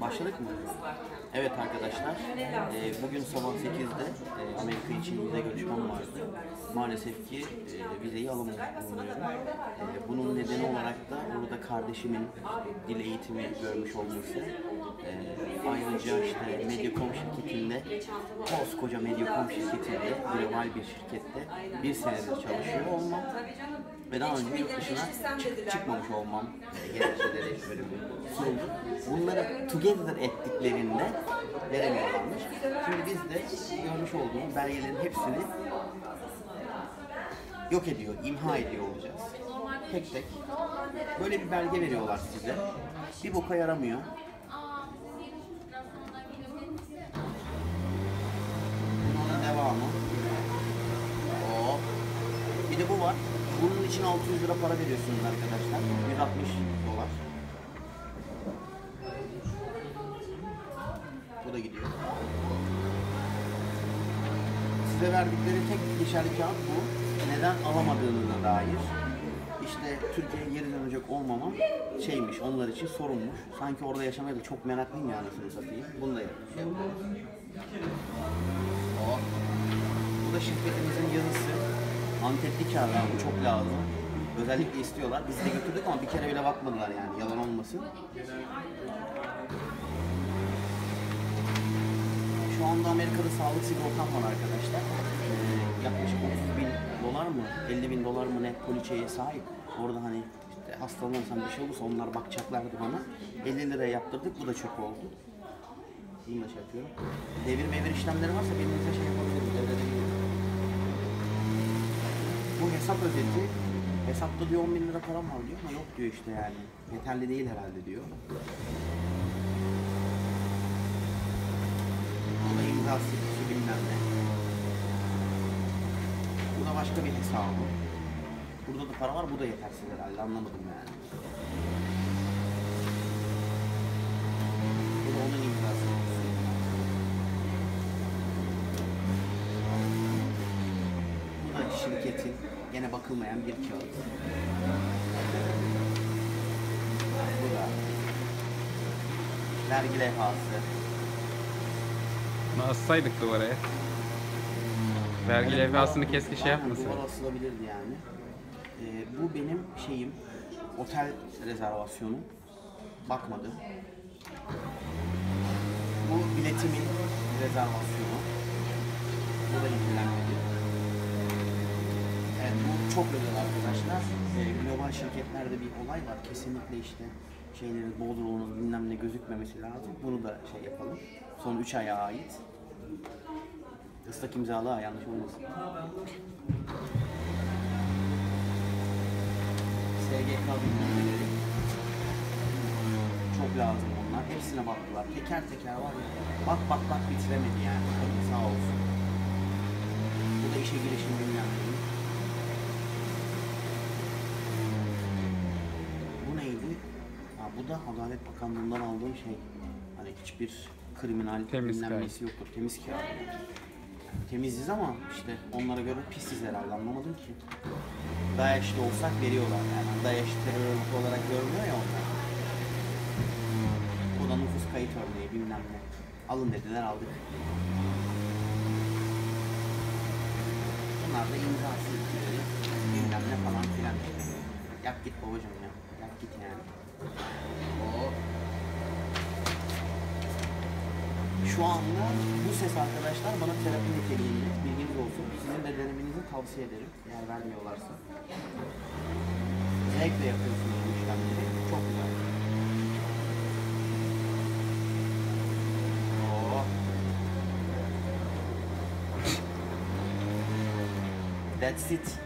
Başladık mı? Evet arkadaşlar, e, bugün sabah 8'de e, Amerika için vize görüşmem vardı. Maalesef ki e, vizeyi alamamış bulunuyorum. E, bunun nedeni olarak da burada kardeşimin dil eğitimi görmüş olması. E, ayrıca işte Mediacom şirketinde, koskoca Mediacom şirketinde, global bir şirkette bir senedir çalışıyor olmam ve daha önce yurt dışına çık- çıkmamış olmam gerekçeleri sunuldu. Bunları together ettiklerinde veremiyorlarmış. Şimdi biz de görmüş olduğumuz belgelerin hepsini yok ediyor, imha ediyor olacağız. Tek tek. Böyle bir belge veriyorlar size. Bir boka yaramıyor. Bunun devamı. Oo. Bir de bu var. Bunun için 600 lira para veriyorsunuz arkadaşlar. 160 dolar. Bu da gidiyor. Size verdikleri tek geçerli kağıt bu. Neden alamadığına dair. İşte Türkiye'ye geri dönecek olmamam şeymiş, onlar için sorunmuş. Sanki orada yaşamaya da çok meraklıyım ya anasını satayım. Bunu da yapmış. Oh. Bu da şirketimizin yazısı. Antepli kağıdı bu çok lazım. Özellikle istiyorlar. Biz de götürdük ama bir kere bile bakmadılar yani yalan olmasın. Şu anda Amerika'da sağlık sigortam var arkadaşlar. Ee, yaklaşık 30 bin dolar mı, 50 bin dolar mı ne poliçeye sahip. Orada hani işte hastalanırsam bir şey olursa onlar bakacaklardı bana. 50 liraya yaptırdık, bu da çöp oldu. Bunu da şey yapıyorum. Devir mevir işlemleri varsa benimle şey yapabiliriz, devredebiliriz. Bu hesap özeti. Hesapta diyor 10 bin lira param var diyor ama yok diyor işte yani. Yeterli değil herhalde diyor. Da imzası iki bilmem ne. Başka bir hesabı. Burada da para var, bu da yetersiz herhalde anlamadım yani. Bu onun imzası. Bu da şirketin gene bakılmayan bir kağıt. Bu da vergi levhası. Bunu assaydık duvara ya. Vergi levhasını keşke şey yapmasın. Duvar asılabilirdi yani. Ee, bu benim şeyim, otel rezervasyonu. Bakmadı. Bu biletimin rezervasyonu. Bu da ilgilenmedi. Evet, bu çok özel arkadaşlar. Ee, global şirketlerde bir olay var. Kesinlikle işte şeylerin Bodrum'un bilmem ne gözükmemesi lazım. Bunu da şey yapalım. Son 3 aya ait. Islak imzalı ha, yanlış olmasın. SGK bilgileri. Çok lazım onlar. Hepsine baktılar. Teker teker var ya. Bak bak bak bitiremedi yani. Kadın sağ olsun. Bu da işe girişim bilmem. Bu neydi? Ha, bu da Adalet Bakanlığı'ndan aldığım şey. Hani hiçbir kriminal Temiz bilmem kağıt. nesi yoktur. Temiz kağıt. Temiziz ama işte onlara göre pisiz herhalde anlamadım ki. DAEŞ'li olsak veriyorlar yani. DAEŞ terör örgütü olarak görmüyor ya onlar. Bu da nüfus kayıt örneği bilmem ne. Alın dediler aldık. Bunlar da imza silkileri bilmem ne falan filan. Yak git babacım ya. Yak git yani. Oo. Şu anda bu ses arkadaşlar bana terapi niteliğinde bilginiz olsun. Sizin de denemenizi tavsiye ederim eğer vermiyorlarsa. Zevkle yapıyorsunuz bu işlemleri. Çok güzel. Oo. That's it.